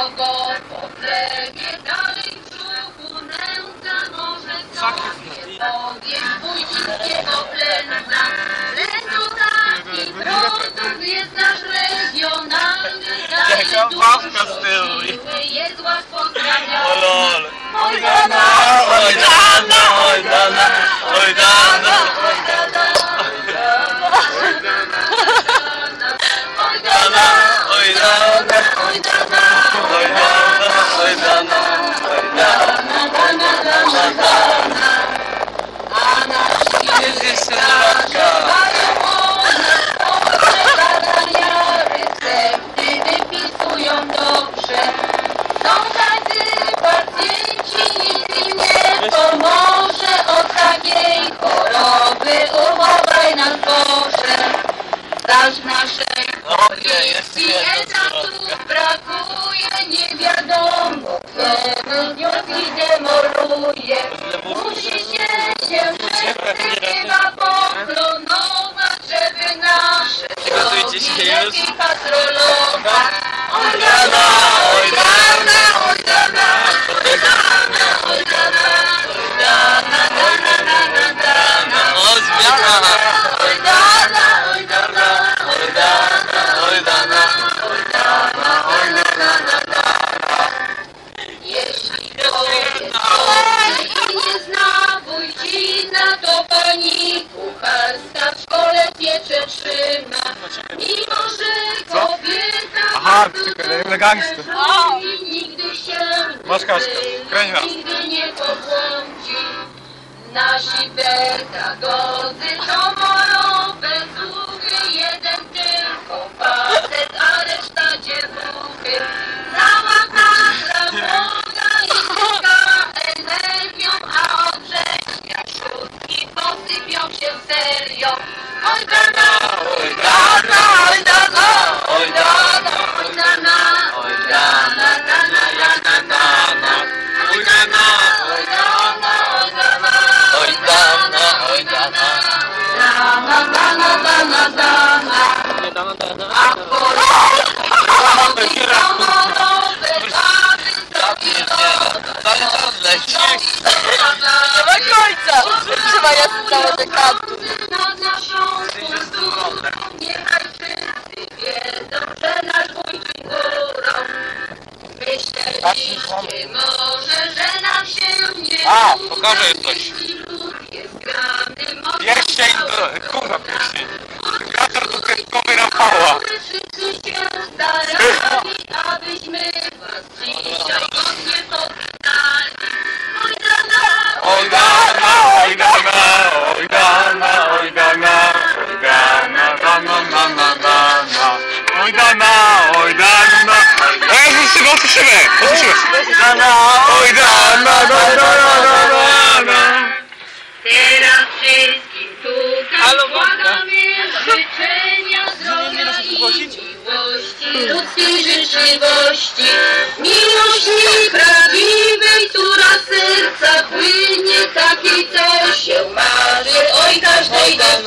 kogo podlegnie dalej brzuchu nędza może sobie powiem wójcickiego plędza Lecz taki produkt jest nasz regionalny daje Oje, jest jedno tu brakuje, nie wiadomo, kiedy wnioski demoruje. Musi się się chyba poklonować, żeby nasze drogi, wielki kastrol piecze trzyma. Mimo, że kobieta Aha, elegancko. I nigdy się Masz kaskę, kręć Nigdy nie pobłądzi. Nasi berka gozy to morowe. misterio. Hoy A, pokażę coś. Pierścień, kurwa pierścień. Gator do Rafała. Wszyscy się. ludzkiej życzliwości, miłości prawdziwej, która serca płynie, takiej, co się marzy, oj każdej dobrze.